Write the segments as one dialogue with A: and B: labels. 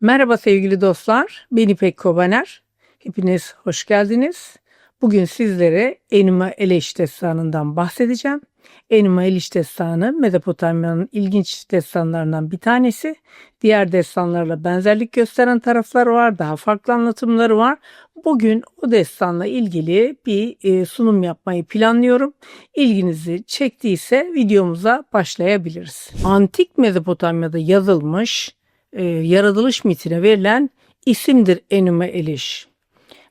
A: Merhaba sevgili dostlar, ben İpek Kobaner. Hepiniz hoş geldiniz. Bugün sizlere Enuma Eliş destanından bahsedeceğim. Enuma Eliş destanı Mezopotamya'nın ilginç destanlarından bir tanesi. Diğer destanlarla benzerlik gösteren tarafları var, daha farklı anlatımları var. Bugün o destanla ilgili bir e, sunum yapmayı planlıyorum. İlginizi çektiyse videomuza başlayabiliriz. Antik Mezopotamya'da yazılmış e, yaratılış mitine verilen isimdir Enuma Eliş.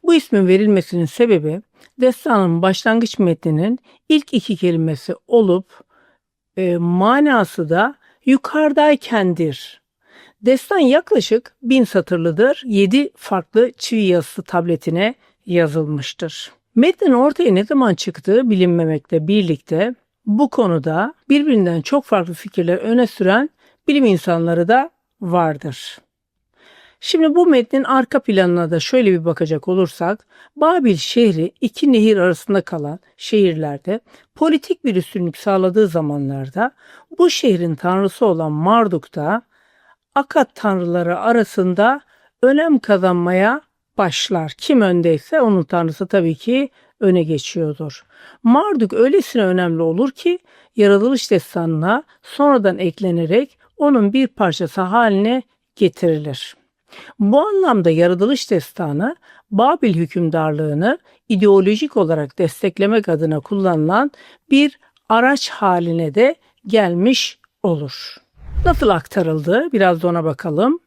A: Bu ismin verilmesinin sebebi destanın başlangıç metninin ilk iki kelimesi olup e, manası da yukarıdaykendir. Destan yaklaşık bin satırlıdır. Yedi farklı çivi yazısı tabletine yazılmıştır. Metnin ortaya ne zaman çıktığı bilinmemekle birlikte bu konuda birbirinden çok farklı fikirler öne süren bilim insanları da vardır. Şimdi bu metnin arka planına da şöyle bir bakacak olursak, Babil şehri iki nehir arasında kalan şehirlerde politik bir üstünlük sağladığı zamanlarda bu şehrin tanrısı olan Marduk da Akat tanrıları arasında önem kazanmaya başlar. Kim öndeyse onun tanrısı tabii ki öne geçiyordur. Marduk öylesine önemli olur ki yaratılış destanına sonradan eklenerek onun bir parçası haline getirilir. Bu anlamda yaratılış destanı Babil hükümdarlığını ideolojik olarak desteklemek adına kullanılan bir araç haline de gelmiş olur. Nasıl aktarıldı? Biraz da ona bakalım.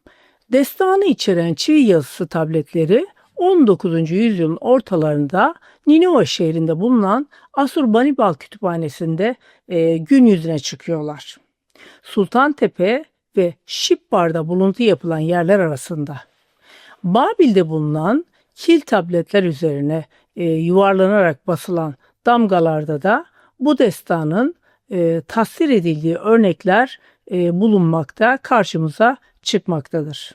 A: Destanı içeren çivi yazısı tabletleri 19. yüzyılın ortalarında Ninova şehrinde bulunan Asurbanibal kütüphanesinde e, gün yüzüne çıkıyorlar. Sultantepe ve Şipbar'da buluntu yapılan yerler arasında. Babil'de bulunan kil tabletler üzerine e, yuvarlanarak basılan damgalarda da bu destanın e, tasvir edildiği örnekler e, bulunmakta, karşımıza çıkmaktadır.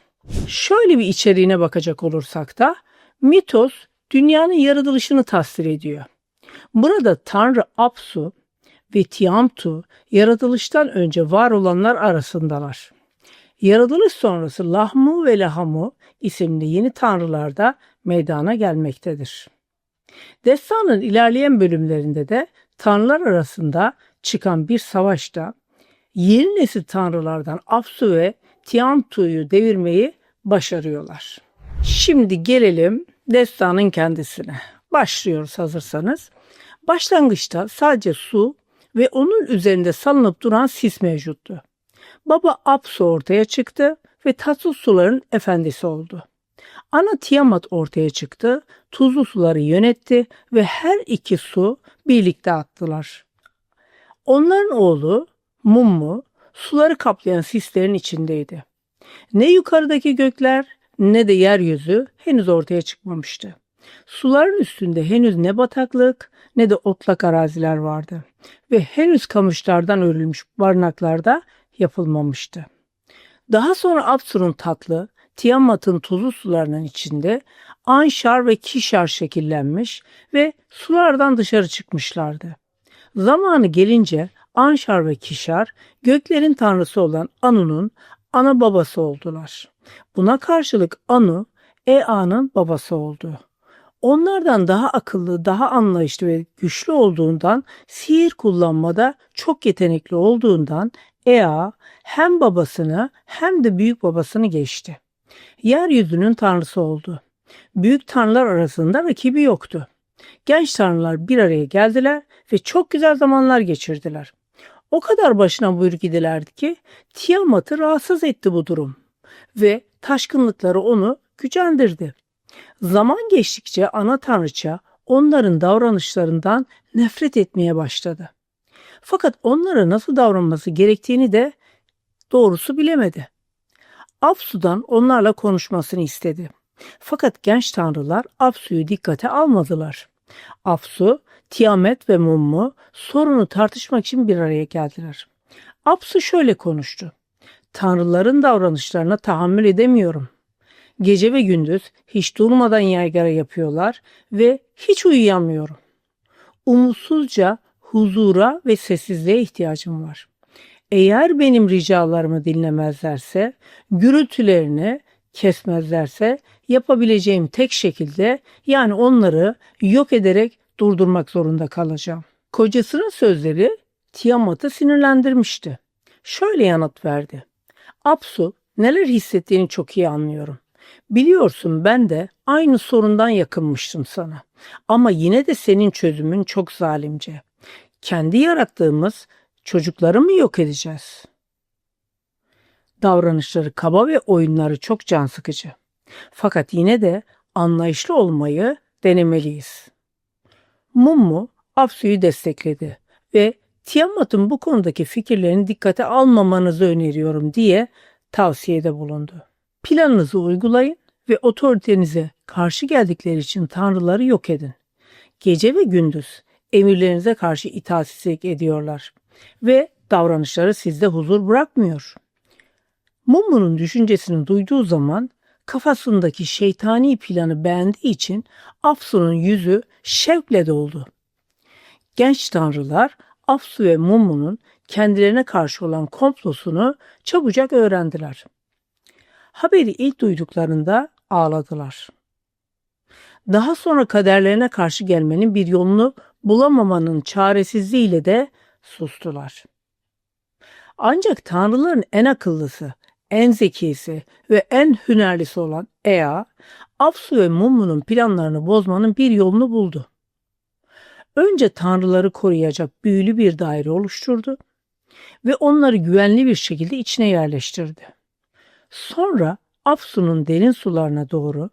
A: Şöyle bir içeriğine bakacak olursak da mitos dünyanın yaratılışını tasvir ediyor. Burada Tanrı Apsu ve Tiamtu yaratılıştan önce var olanlar arasındalar. Yaratılış sonrası Lahmu ve Lahamu isimli yeni tanrılar da meydana gelmektedir. Destanın ilerleyen bölümlerinde de tanrılar arasında çıkan bir savaşta yeni nesil tanrılardan Apsu ve Tiamtu'yu devirmeyi başarıyorlar. Şimdi gelelim destanın kendisine. Başlıyoruz hazırsanız. Başlangıçta sadece su ve onun üzerinde salınıp duran sis mevcuttu. Baba Apsu ortaya çıktı ve tatlı suların efendisi oldu. Ana Tiamat ortaya çıktı, tuzlu suları yönetti ve her iki su birlikte attılar. Onların oğlu Mummu suları kaplayan sislerin içindeydi. Ne yukarıdaki gökler ne de yeryüzü henüz ortaya çıkmamıştı. Suların üstünde henüz ne bataklık ne de otlak araziler vardı ve henüz kamışlardan örülmüş barınaklarda yapılmamıştı. Daha sonra Apsur'un tatlı, Tiamat'ın tuzlu sularının içinde Anşar ve Kişar şekillenmiş ve sulardan dışarı çıkmışlardı. Zamanı gelince Anşar ve Kişar göklerin tanrısı olan Anu'nun ana babası oldular. Buna karşılık Anu, Ea'nın babası oldu. Onlardan daha akıllı, daha anlayışlı ve güçlü olduğundan, sihir kullanmada çok yetenekli olduğundan Ea hem babasını hem de büyük babasını geçti. Yeryüzünün tanrısı oldu. Büyük tanrılar arasında rakibi yoktu. Genç tanrılar bir araya geldiler ve çok güzel zamanlar geçirdiler. O kadar başına buyruk idilerdi ki Tiamat'ı rahatsız etti bu durum ve taşkınlıkları onu gücendirdi. Zaman geçtikçe ana tanrıça onların davranışlarından nefret etmeye başladı. Fakat onlara nasıl davranması gerektiğini de doğrusu bilemedi. Apsu'dan onlarla konuşmasını istedi. Fakat genç tanrılar Apsu'yu dikkate almadılar. Apsu, Tiamet ve Mummu sorunu tartışmak için bir araya geldiler. Apsu şöyle konuştu. Tanrıların davranışlarına tahammül edemiyorum. Gece ve gündüz hiç durmadan yaygara yapıyorlar ve hiç uyuyamıyorum. Umutsuzca huzura ve sessizliğe ihtiyacım var. Eğer benim ricalarımı dinlemezlerse gürültülerini kesmezlerse yapabileceğim tek şekilde yani onları yok ederek durdurmak zorunda kalacağım. Kocasının sözleri Tiamat'ı sinirlendirmişti. Şöyle yanıt verdi. Apsu neler hissettiğini çok iyi anlıyorum. Biliyorsun ben de aynı sorundan yakınmıştım sana. Ama yine de senin çözümün çok zalimce. Kendi yarattığımız çocukları mı yok edeceğiz? Davranışları kaba ve oyunları çok can sıkıcı. Fakat yine de anlayışlı olmayı denemeliyiz. Mummu Apsu'yu destekledi ve Tiamat'ın bu konudaki fikirlerini dikkate almamanızı öneriyorum diye tavsiyede bulundu. Planınızı uygulayın ve otoritenize karşı geldikleri için tanrıları yok edin. Gece ve gündüz emirlerinize karşı itaatsizlik ediyorlar ve davranışları sizde huzur bırakmıyor. Mummu'nun düşüncesini duyduğu zaman kafasındaki şeytani planı beğendiği için Afsu'nun yüzü şevkle doldu. Genç tanrılar Afsu ve Mummu'nun kendilerine karşı olan komplosunu çabucak öğrendiler. Haberi ilk duyduklarında ağladılar. Daha sonra kaderlerine karşı gelmenin bir yolunu bulamamanın çaresizliğiyle de sustular. Ancak tanrıların en akıllısı, en zekisi ve en hünerlisi olan Ea, Apsu ve Mummu'nun planlarını bozmanın bir yolunu buldu. Önce tanrıları koruyacak büyülü bir daire oluşturdu ve onları güvenli bir şekilde içine yerleştirdi. Sonra Apsu'nun derin sularına doğru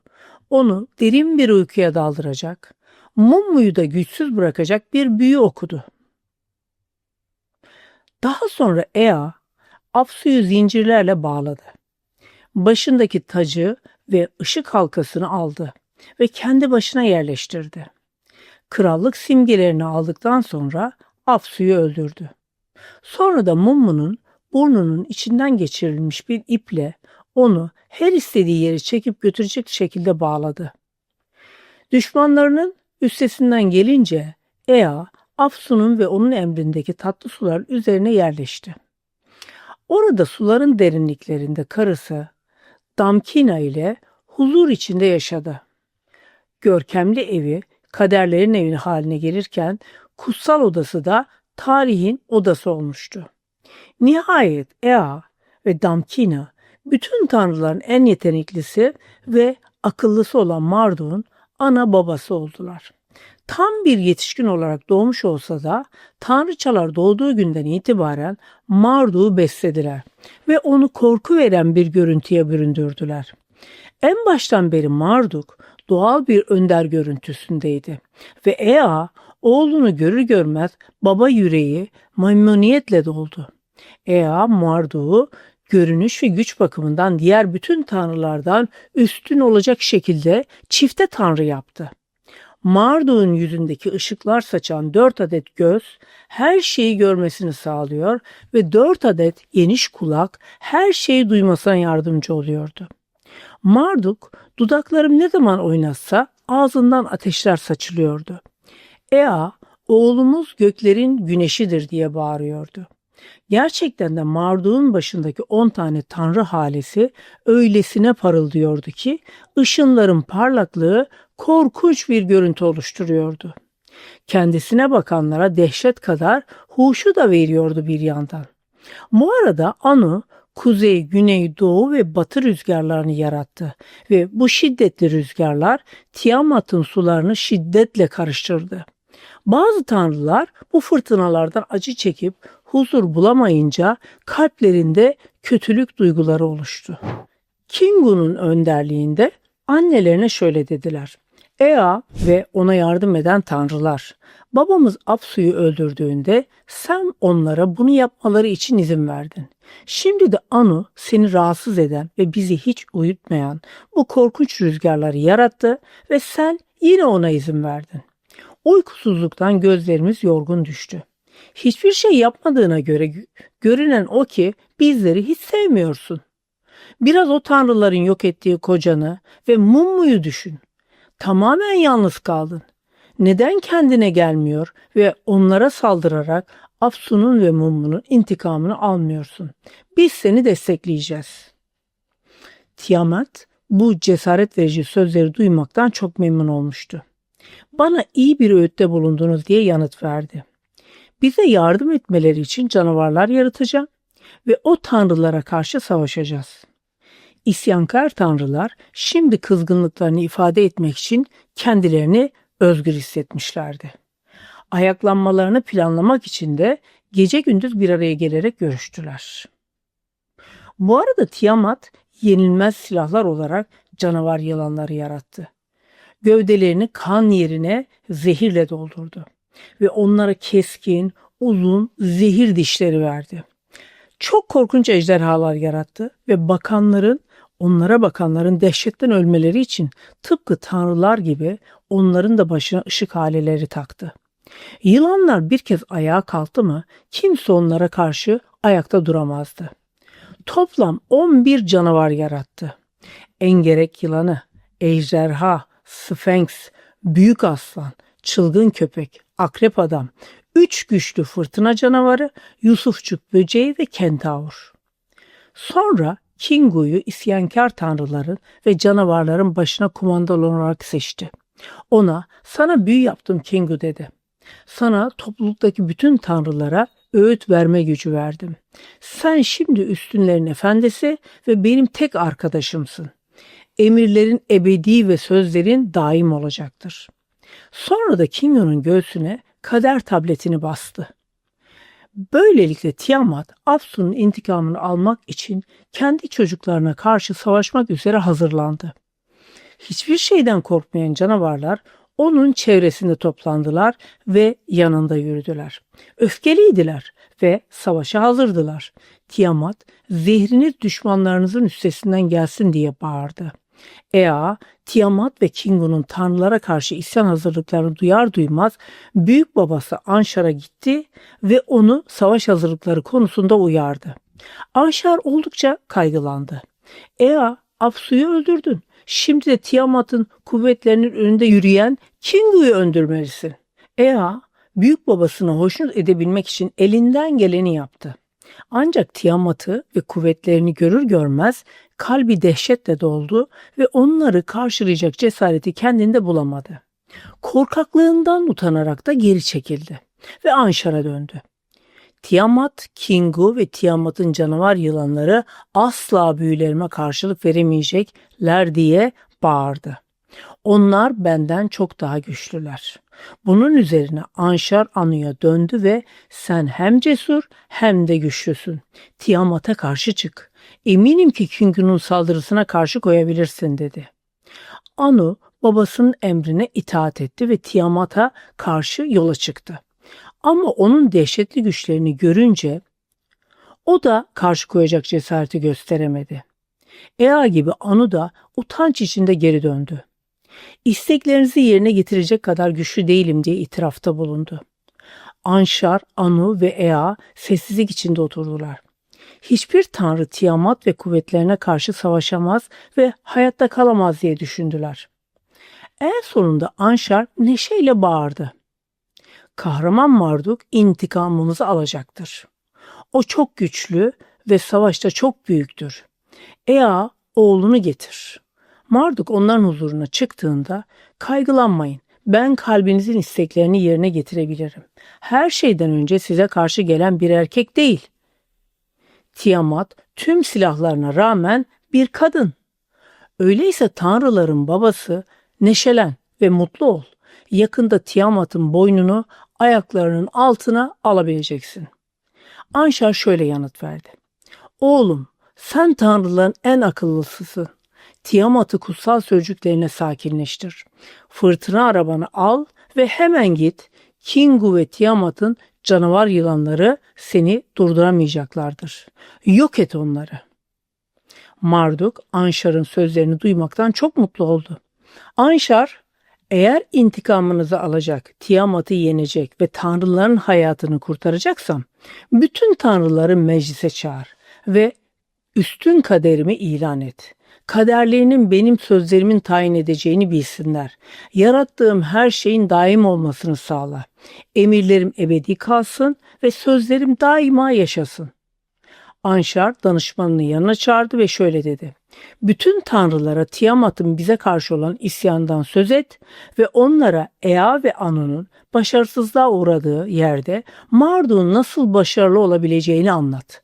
A: onu derin bir uykuya daldıracak, Mummu'yu da güçsüz bırakacak bir büyü okudu. Daha sonra Ea, Apsu'yu zincirlerle bağladı. Başındaki tacı ve ışık halkasını aldı ve kendi başına yerleştirdi. Krallık simgelerini aldıktan sonra Apsu'yu öldürdü. Sonra da Mummu'nun burnunun içinden geçirilmiş bir iple onu her istediği yere çekip götürecek şekilde bağladı. Düşmanlarının üstesinden gelince Ea, Afsun'un ve onun emrindeki tatlı sular üzerine yerleşti. Orada suların derinliklerinde karısı Damkina ile huzur içinde yaşadı. Görkemli evi kaderlerin evi haline gelirken kutsal odası da tarihin odası olmuştu. Nihayet Ea ve Damkina bütün tanrıların en yeteneklisi ve akıllısı olan Marduk'un ana babası oldular. Tam bir yetişkin olarak doğmuş olsa da tanrıçalar doğduğu günden itibaren Marduk'u beslediler ve onu korku veren bir görüntüye büründürdüler. En baştan beri Marduk doğal bir önder görüntüsündeydi ve Ea oğlunu görür görmez baba yüreği memnuniyetle doldu. Ea Marduk'u görünüş ve güç bakımından diğer bütün tanrılardan üstün olacak şekilde çifte tanrı yaptı. Marduk'un yüzündeki ışıklar saçan dört adet göz her şeyi görmesini sağlıyor ve dört adet geniş kulak her şeyi duymasına yardımcı oluyordu. Marduk dudaklarım ne zaman oynatsa ağzından ateşler saçılıyordu. Ea oğlumuz göklerin güneşidir diye bağırıyordu. Gerçekten de Marduk'un başındaki on tane tanrı halesi öylesine parıldıyordu ki ışınların parlaklığı korkunç bir görüntü oluşturuyordu. Kendisine bakanlara dehşet kadar huşu da veriyordu bir yandan. Bu arada Anu kuzey, güney, doğu ve batı rüzgarlarını yarattı ve bu şiddetli rüzgarlar Tiamat'ın sularını şiddetle karıştırdı. Bazı tanrılar bu fırtınalardan acı çekip huzur bulamayınca kalplerinde kötülük duyguları oluştu. Kingu'nun önderliğinde annelerine şöyle dediler. Ea ve ona yardım eden tanrılar, babamız Apsu'yu öldürdüğünde sen onlara bunu yapmaları için izin verdin. Şimdi de Anu seni rahatsız eden ve bizi hiç uyutmayan bu korkunç rüzgarları yarattı ve sen yine ona izin verdin. Uykusuzluktan gözlerimiz yorgun düştü. Hiçbir şey yapmadığına göre görünen o ki bizleri hiç sevmiyorsun. Biraz o tanrıların yok ettiği kocanı ve Mummu'yu düşün. Tamamen yalnız kaldın. Neden kendine gelmiyor ve onlara saldırarak Afsun'un ve Mummu'nun intikamını almıyorsun? Biz seni destekleyeceğiz. Tiamat bu cesaret verici sözleri duymaktan çok memnun olmuştu. Bana iyi bir öğütte bulundunuz diye yanıt verdi. Bize yardım etmeleri için canavarlar yaratacağım ve o tanrılara karşı savaşacağız. İsyankar tanrılar şimdi kızgınlıklarını ifade etmek için kendilerini özgür hissetmişlerdi. Ayaklanmalarını planlamak için de gece gündüz bir araya gelerek görüştüler. Bu arada Tiamat yenilmez silahlar olarak canavar yılanları yarattı. Gövdelerini kan yerine zehirle doldurdu ve onlara keskin, uzun zehir dişleri verdi. Çok korkunç ejderhalar yarattı ve bakanların onlara bakanların dehşetten ölmeleri için tıpkı tanrılar gibi onların da başına ışık haleleri taktı. Yılanlar bir kez ayağa kalktı mı kimse onlara karşı ayakta duramazdı. Toplam 11 canavar yarattı. Engerek yılanı, ejderha, sfenks, büyük aslan, çılgın köpek, akrep adam, üç güçlü fırtına canavarı, Yusufçuk böceği ve kentaur. Sonra Kingu'yu isyankar tanrıların ve canavarların başına kumandan olarak seçti. Ona sana büyü yaptım Kingu dedi. Sana topluluktaki bütün tanrılara öğüt verme gücü verdim. Sen şimdi üstünlerin efendisi ve benim tek arkadaşımsın. Emirlerin ebedi ve sözlerin daim olacaktır. Sonra da Kingo'nun göğsüne kader tabletini bastı. Böylelikle Tiamat Apsu'nun intikamını almak için kendi çocuklarına karşı savaşmak üzere hazırlandı. Hiçbir şeyden korkmayan canavarlar onun çevresinde toplandılar ve yanında yürüdüler. Öfkeliydiler ve savaşa hazırdılar. Tiamat, zehriniz düşmanlarınızın üstesinden gelsin diye bağırdı. Ea, Tiamat ve Kingu'nun tanrılara karşı isyan hazırlıklarını duyar duymaz büyük babası Anşar'a gitti ve onu savaş hazırlıkları konusunda uyardı. Anşar oldukça kaygılandı. Ea, Apsu'yu öldürdün. Şimdi de Tiamat'ın kuvvetlerinin önünde yürüyen Kingu'yu öldürmelisin. Ea, büyük babasını hoşnut edebilmek için elinden geleni yaptı. Ancak Tiamat'ı ve kuvvetlerini görür görmez kalbi dehşetle doldu ve onları karşılayacak cesareti kendinde bulamadı. Korkaklığından utanarak da geri çekildi ve Anşar'a döndü. Tiamat, Kingu ve Tiamat'ın canavar yılanları asla büyülerime karşılık veremeyecekler diye bağırdı. Onlar benden çok daha güçlüler. Bunun üzerine Anşar Anu'ya döndü ve sen hem cesur hem de güçlüsün. Tiamat'a karşı çık. Eminim ki Kingu'nun saldırısına karşı koyabilirsin dedi. Anu babasının emrine itaat etti ve Tiamat'a karşı yola çıktı. Ama onun dehşetli güçlerini görünce o da karşı koyacak cesareti gösteremedi. Ea gibi Anu da utanç içinde geri döndü. İsteklerinizi yerine getirecek kadar güçlü değilim diye itirafta bulundu. Anşar, Anu ve Ea sessizlik içinde oturdular. Hiçbir tanrı Tiamat ve kuvvetlerine karşı savaşamaz ve hayatta kalamaz diye düşündüler. En sonunda Anşar neşeyle bağırdı. Kahraman Marduk intikamımızı alacaktır. O çok güçlü ve savaşta çok büyüktür. Ea oğlunu getir. Marduk onların huzuruna çıktığında kaygılanmayın. Ben kalbinizin isteklerini yerine getirebilirim. Her şeyden önce size karşı gelen bir erkek değil. Tiamat tüm silahlarına rağmen bir kadın. Öyleyse tanrıların babası neşelen ve mutlu ol. Yakında Tiamat'ın boynunu ayaklarının altına alabileceksin. Anşar şöyle yanıt verdi. Oğlum sen tanrıların en akıllısısın. Tiamat'ı kutsal sözcüklerine sakinleştir. Fırtına arabanı al ve hemen git. Kingu ve Tiamat'ın canavar yılanları seni durduramayacaklardır. Yok et onları. Marduk Anşar'ın sözlerini duymaktan çok mutlu oldu. Anşar eğer intikamınızı alacak, Tiamat'ı yenecek ve tanrıların hayatını kurtaracaksam bütün tanrıları meclise çağır ve üstün kaderimi ilan et. Kaderlerinin benim sözlerimin tayin edeceğini bilsinler. Yarattığım her şeyin daim olmasını sağla. Emirlerim ebedi kalsın ve sözlerim daima yaşasın. Anşar danışmanını yanına çağırdı ve şöyle dedi. Bütün tanrılara Tiamat'ın bize karşı olan isyandan söz et ve onlara Ea ve Anu'nun başarısızlığa uğradığı yerde Marduk'un nasıl başarılı olabileceğini anlat.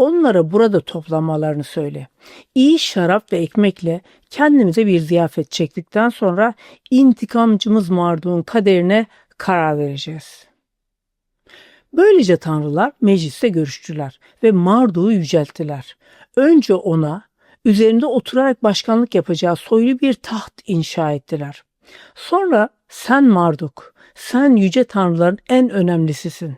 A: Onlara burada toplamalarını söyle. İyi şarap ve ekmekle kendimize bir ziyafet çektikten sonra intikamcımız Marduk'un kaderine karar vereceğiz. Böylece tanrılar mecliste görüştüler ve Marduk'u yücelttiler. Önce ona üzerinde oturarak başkanlık yapacağı soylu bir taht inşa ettiler. Sonra sen Marduk, sen yüce tanrıların en önemlisisin.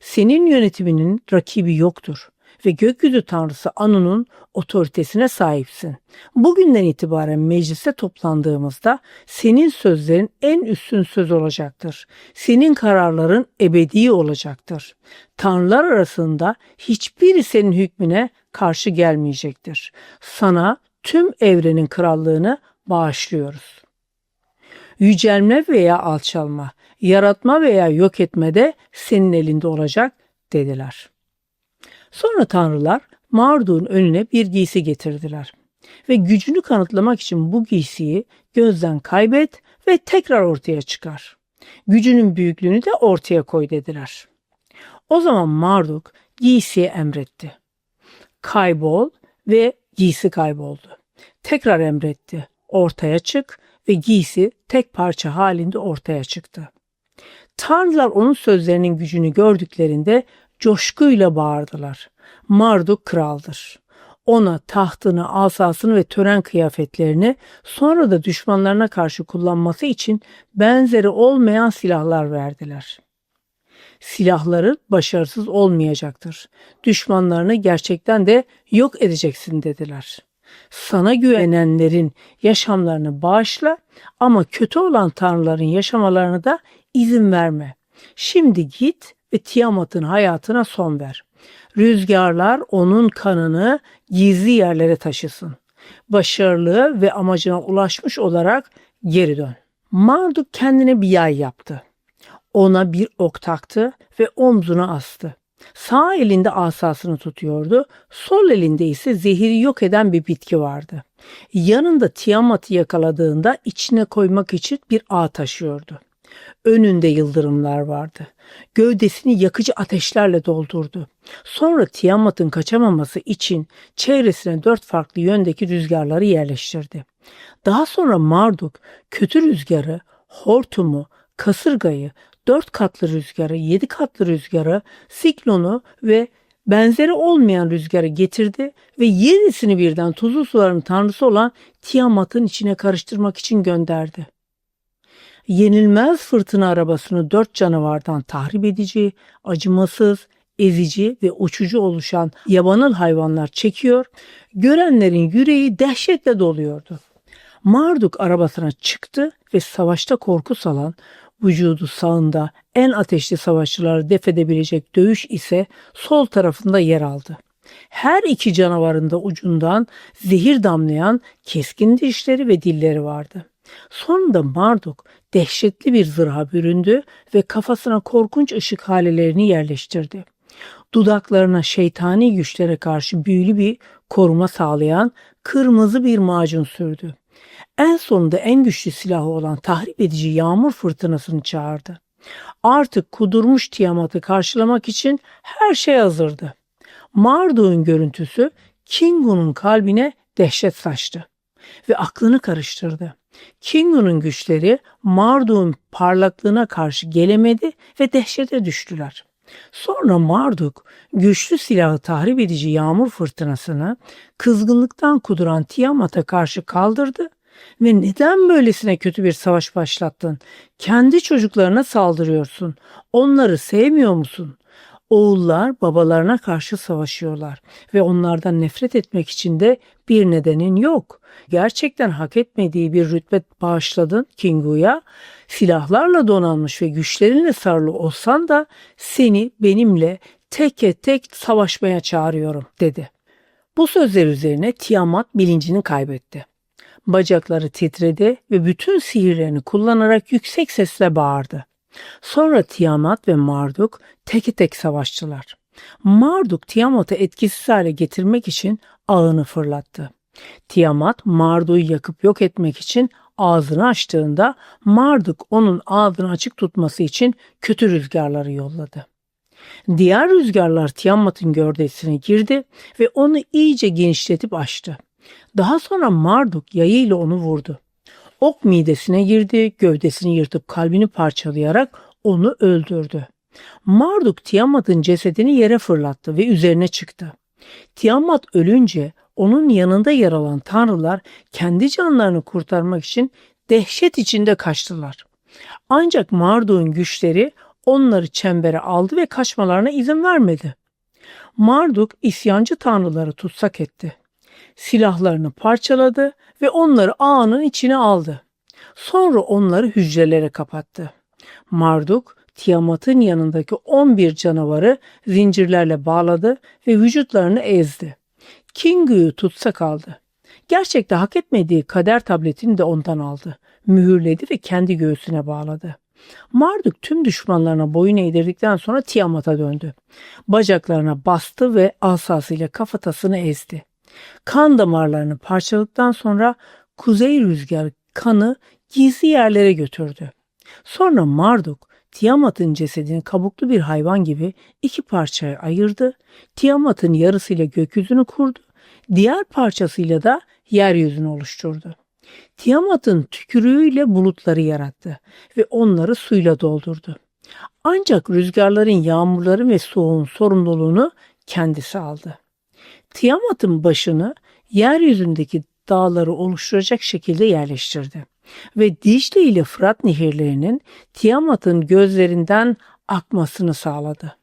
A: Senin yönetiminin rakibi yoktur ve gökyüzü tanrısı Anu'nun otoritesine sahipsin. Bugünden itibaren meclise toplandığımızda senin sözlerin en üstün söz olacaktır. Senin kararların ebedi olacaktır. Tanrılar arasında hiçbiri senin hükmüne karşı gelmeyecektir. Sana tüm evrenin krallığını bağışlıyoruz. Yücelme veya alçalma, yaratma veya yok etme de senin elinde olacak dediler. Sonra tanrılar Marduk'un önüne bir giysi getirdiler. Ve gücünü kanıtlamak için bu giysiyi gözden kaybet ve tekrar ortaya çıkar. Gücünün büyüklüğünü de ortaya koy dediler. O zaman Marduk giysiye emretti. Kaybol ve giysi kayboldu. Tekrar emretti. Ortaya çık ve giysi tek parça halinde ortaya çıktı. Tanrılar onun sözlerinin gücünü gördüklerinde coşkuyla bağırdılar. Marduk kraldır. Ona tahtını, asasını ve tören kıyafetlerini sonra da düşmanlarına karşı kullanması için benzeri olmayan silahlar verdiler. Silahları başarısız olmayacaktır. Düşmanlarını gerçekten de yok edeceksin dediler. Sana güvenenlerin yaşamlarını bağışla ama kötü olan tanrıların yaşamalarını da izin verme. Şimdi git ve Tiamat'ın hayatına son ver. Rüzgarlar onun kanını gizli yerlere taşısın. Başarılı ve amacına ulaşmış olarak geri dön. Marduk kendine bir yay yaptı. Ona bir ok taktı ve omzuna astı. Sağ elinde asasını tutuyordu, sol elinde ise zehiri yok eden bir bitki vardı. Yanında Tiamat'ı yakaladığında içine koymak için bir ağ taşıyordu. Önünde yıldırımlar vardı. Gövdesini yakıcı ateşlerle doldurdu. Sonra Tiamat'ın kaçamaması için çevresine dört farklı yöndeki rüzgarları yerleştirdi. Daha sonra Marduk kötü rüzgarı, hortumu, kasırgayı, dört katlı rüzgarı, yedi katlı rüzgarı, siklonu ve benzeri olmayan rüzgarı getirdi ve yedisini birden tuzlu suların tanrısı olan Tiamat'ın içine karıştırmak için gönderdi yenilmez fırtına arabasını dört canavardan tahrip edici, acımasız, ezici ve uçucu oluşan yabanıl hayvanlar çekiyor, görenlerin yüreği dehşetle doluyordu. Marduk arabasına çıktı ve savaşta korku salan, vücudu sağında en ateşli savaşçıları def edebilecek dövüş ise sol tarafında yer aldı. Her iki canavarın da ucundan zehir damlayan keskin dişleri ve dilleri vardı. Sonunda Marduk dehşetli bir zırha büründü ve kafasına korkunç ışık halelerini yerleştirdi. Dudaklarına şeytani güçlere karşı büyülü bir koruma sağlayan kırmızı bir macun sürdü. En sonunda en güçlü silahı olan tahrip edici yağmur fırtınasını çağırdı. Artık kudurmuş Tiamat'ı karşılamak için her şey hazırdı. Marduk'un görüntüsü Kingu'nun kalbine dehşet saçtı ve aklını karıştırdı. Kingu'nun güçleri Marduk'un parlaklığına karşı gelemedi ve dehşete düştüler. Sonra Marduk güçlü silahı tahrip edici yağmur fırtınasını kızgınlıktan kuduran Tiamat'a karşı kaldırdı ve neden böylesine kötü bir savaş başlattın? Kendi çocuklarına saldırıyorsun. Onları sevmiyor musun? Oğullar babalarına karşı savaşıyorlar ve onlardan nefret etmek için de bir nedenin yok. Gerçekten hak etmediği bir rütbe bağışladın Kingu'ya. Silahlarla donanmış ve güçlerinle sarılı olsan da seni benimle teke tek savaşmaya çağırıyorum dedi. Bu sözler üzerine Tiamat bilincini kaybetti. Bacakları titredi ve bütün sihirlerini kullanarak yüksek sesle bağırdı. Sonra Tiamat ve Marduk tek tek savaştılar. Marduk Tiamat'ı etkisiz hale getirmek için ağını fırlattı. Tiamat Marduk'u yakıp yok etmek için ağzını açtığında Marduk onun ağzını açık tutması için kötü rüzgarları yolladı. Diğer rüzgarlar Tiamat'ın gövdesine girdi ve onu iyice genişletip açtı. Daha sonra Marduk yayıyla onu vurdu. Ok midesine girdi, gövdesini yırtıp kalbini parçalayarak onu öldürdü. Marduk Tiamat'ın cesedini yere fırlattı ve üzerine çıktı. Tiamat ölünce onun yanında yer alan tanrılar kendi canlarını kurtarmak için dehşet içinde kaçtılar. Ancak Marduk'un güçleri onları çembere aldı ve kaçmalarına izin vermedi. Marduk isyancı tanrıları tutsak etti. Silahlarını parçaladı ve onları ağının içine aldı. Sonra onları hücrelere kapattı. Marduk Tiamat'ın yanındaki 11 canavarı zincirlerle bağladı ve vücutlarını ezdi. Kingu'yu tutsak aldı. Gerçekte hak etmediği kader tabletini de ondan aldı. Mühürledi ve kendi göğsüne bağladı. Marduk tüm düşmanlarına boyun eğdirdikten sonra Tiamat'a döndü. Bacaklarına bastı ve asasıyla kafatasını ezdi. Kan damarlarını parçaladıktan sonra kuzey rüzgarı kanı gizli yerlere götürdü. Sonra Marduk Tiamat'ın cesedini kabuklu bir hayvan gibi iki parçaya ayırdı. Tiamat'ın yarısıyla gökyüzünü kurdu. Diğer parçasıyla da yeryüzünü oluşturdu. Tiamat'ın tükürüğüyle bulutları yarattı ve onları suyla doldurdu. Ancak rüzgarların, yağmurların ve soğuğun sorumluluğunu kendisi aldı. Tiamat'ın başını yeryüzündeki dağları oluşturacak şekilde yerleştirdi ve Dicle ile Fırat nehirlerinin Tiamat'ın gözlerinden akmasını sağladı.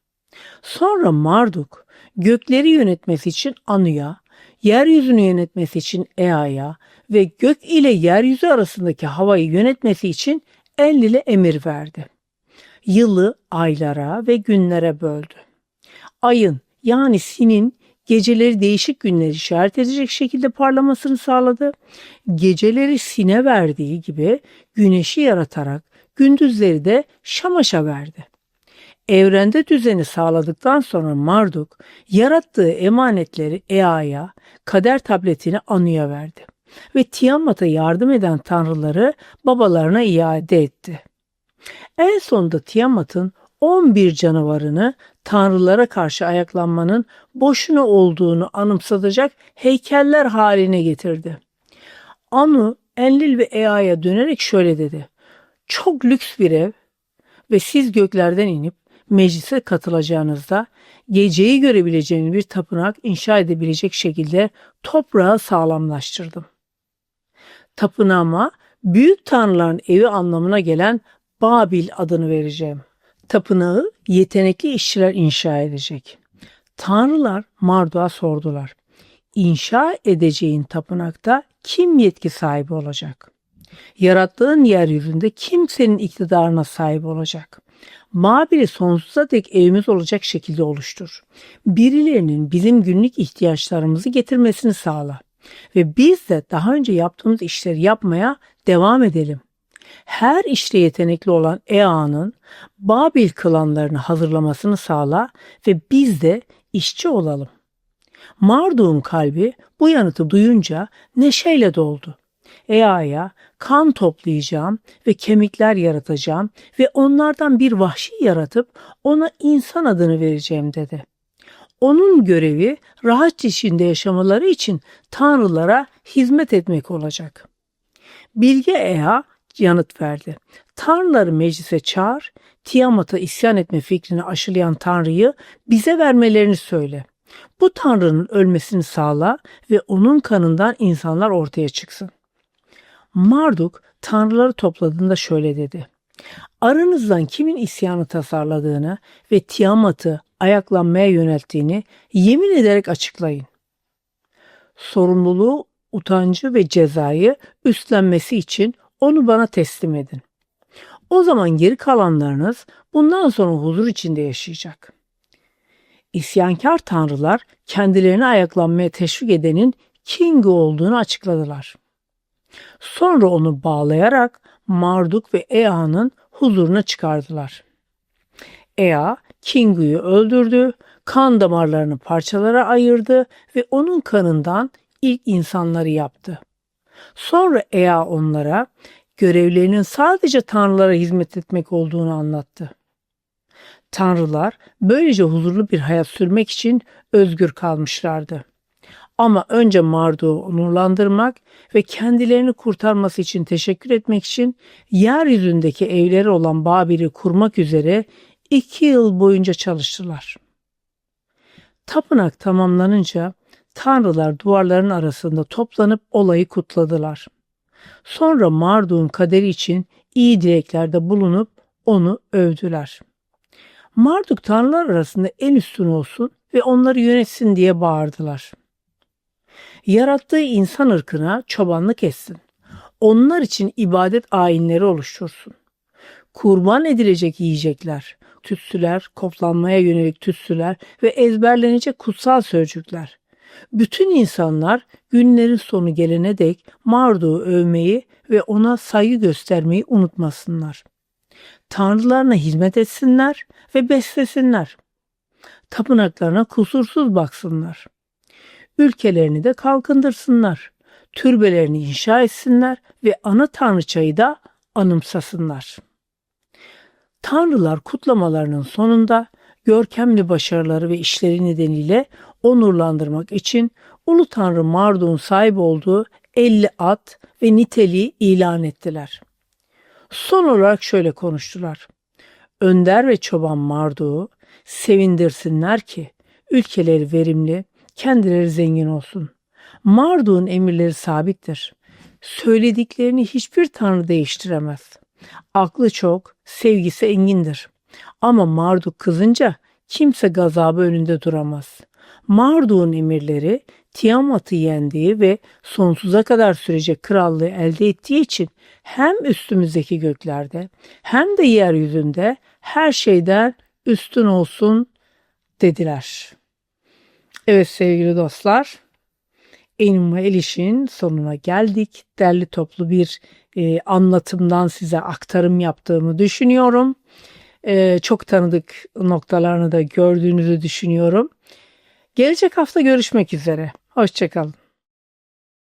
A: Sonra Marduk gökleri yönetmesi için Anu'ya, yeryüzünü yönetmesi için Ea'ya ve gök ile yeryüzü arasındaki havayı yönetmesi için Enlil'e emir verdi. Yılı aylara ve günlere böldü. Ayın yani Sin'in geceleri değişik günler işaret edecek şekilde parlamasını sağladı. Geceleri Sin'e verdiği gibi güneşi yaratarak gündüzleri de Şamaş'a verdi. Evrende düzeni sağladıktan sonra Marduk yarattığı emanetleri Ea'ya, kader tabletini Anu'ya verdi ve Tiamat'a yardım eden tanrıları babalarına iade etti. En sonunda Tiamat'ın 11 canavarını tanrılara karşı ayaklanmanın boşuna olduğunu anımsatacak heykeller haline getirdi. Anu, Enlil ve Ea'ya dönerek şöyle dedi. Çok lüks bir ev ve siz göklerden inip meclise katılacağınızda geceyi görebileceğiniz bir tapınak inşa edebilecek şekilde toprağı sağlamlaştırdım. Tapınağıma büyük tanrıların evi anlamına gelen Babil adını vereceğim. Tapınağı yetenekli işçiler inşa edecek. Tanrılar Marduk'a sordular. İnşa edeceğin tapınakta kim yetki sahibi olacak? Yarattığın yeryüzünde kim senin iktidarına sahip olacak? Mabiri sonsuza dek evimiz olacak şekilde oluştur. Birilerinin bizim günlük ihtiyaçlarımızı getirmesini sağla. Ve biz de daha önce yaptığımız işleri yapmaya devam edelim. Her işte yetenekli olan Ea'nın Babil klanlarını hazırlamasını sağla ve biz de işçi olalım. Marduk'un kalbi bu yanıtı duyunca neşeyle doldu. Ea'ya kan toplayacağım ve kemikler yaratacağım ve onlardan bir vahşi yaratıp ona insan adını vereceğim dedi. Onun görevi rahat içinde yaşamaları için tanrılara hizmet etmek olacak. Bilge Ea yanıt verdi. Tanrıları meclise çağır, Tiamat'a isyan etme fikrini aşılayan Tanrı'yı bize vermelerini söyle. Bu Tanrı'nın ölmesini sağla ve onun kanından insanlar ortaya çıksın. Marduk tanrıları topladığında şöyle dedi. Aranızdan kimin isyanı tasarladığını ve Tiamat'ı ayaklanmaya yönelttiğini yemin ederek açıklayın. Sorumluluğu, utancı ve cezayı üstlenmesi için onu bana teslim edin. O zaman geri kalanlarınız bundan sonra huzur içinde yaşayacak. İsyankar tanrılar kendilerini ayaklanmaya teşvik edenin Kingu olduğunu açıkladılar. Sonra onu bağlayarak Marduk ve Ea'nın huzuruna çıkardılar. Ea Kingu'yu öldürdü, kan damarlarını parçalara ayırdı ve onun kanından ilk insanları yaptı. Sonra Ea onlara görevlerinin sadece tanrılara hizmet etmek olduğunu anlattı. Tanrılar böylece huzurlu bir hayat sürmek için özgür kalmışlardı. Ama önce Marduk'u onurlandırmak ve kendilerini kurtarması için teşekkür etmek için yeryüzündeki evleri olan Babil'i kurmak üzere iki yıl boyunca çalıştılar. Tapınak tamamlanınca tanrılar duvarların arasında toplanıp olayı kutladılar. Sonra Marduk'un kaderi için iyi dileklerde bulunup onu övdüler. Marduk tanrılar arasında en üstün olsun ve onları yönetsin diye bağırdılar. Yarattığı insan ırkına çobanlık etsin. Onlar için ibadet ayinleri oluştursun. Kurban edilecek yiyecekler, tütsüler, koplanmaya yönelik tütsüler ve ezberlenecek kutsal sözcükler. Bütün insanlar günlerin sonu gelene dek Marduk'u övmeyi ve ona saygı göstermeyi unutmasınlar. Tanrılarına hizmet etsinler ve beslesinler. Tapınaklarına kusursuz baksınlar. Ülkelerini de kalkındırsınlar. Türbelerini inşa etsinler ve ana tanrıçayı da anımsasınlar. Tanrılar kutlamalarının sonunda görkemli başarıları ve işleri nedeniyle onurlandırmak için Ulu Tanrı Marduk'un sahip olduğu 50 at ve niteliği ilan ettiler. Son olarak şöyle konuştular. Önder ve çoban Marduk'u sevindirsinler ki ülkeleri verimli, kendileri zengin olsun. Marduk'un emirleri sabittir. Söylediklerini hiçbir tanrı değiştiremez. Aklı çok, sevgisi engindir. Ama Marduk kızınca kimse gazabı önünde duramaz. Marduk'un emirleri Tiamat'ı yendiği ve sonsuza kadar sürecek krallığı elde ettiği için hem üstümüzdeki göklerde hem de yeryüzünde her şeyden üstün olsun dediler. Evet sevgili dostlar, Enuma Eliş'in sonuna geldik. Derli toplu bir e, anlatımdan size aktarım yaptığımı düşünüyorum. E, çok tanıdık noktalarını da gördüğünüzü düşünüyorum. Gelecek hafta görüşmek üzere. Hoşçakalın.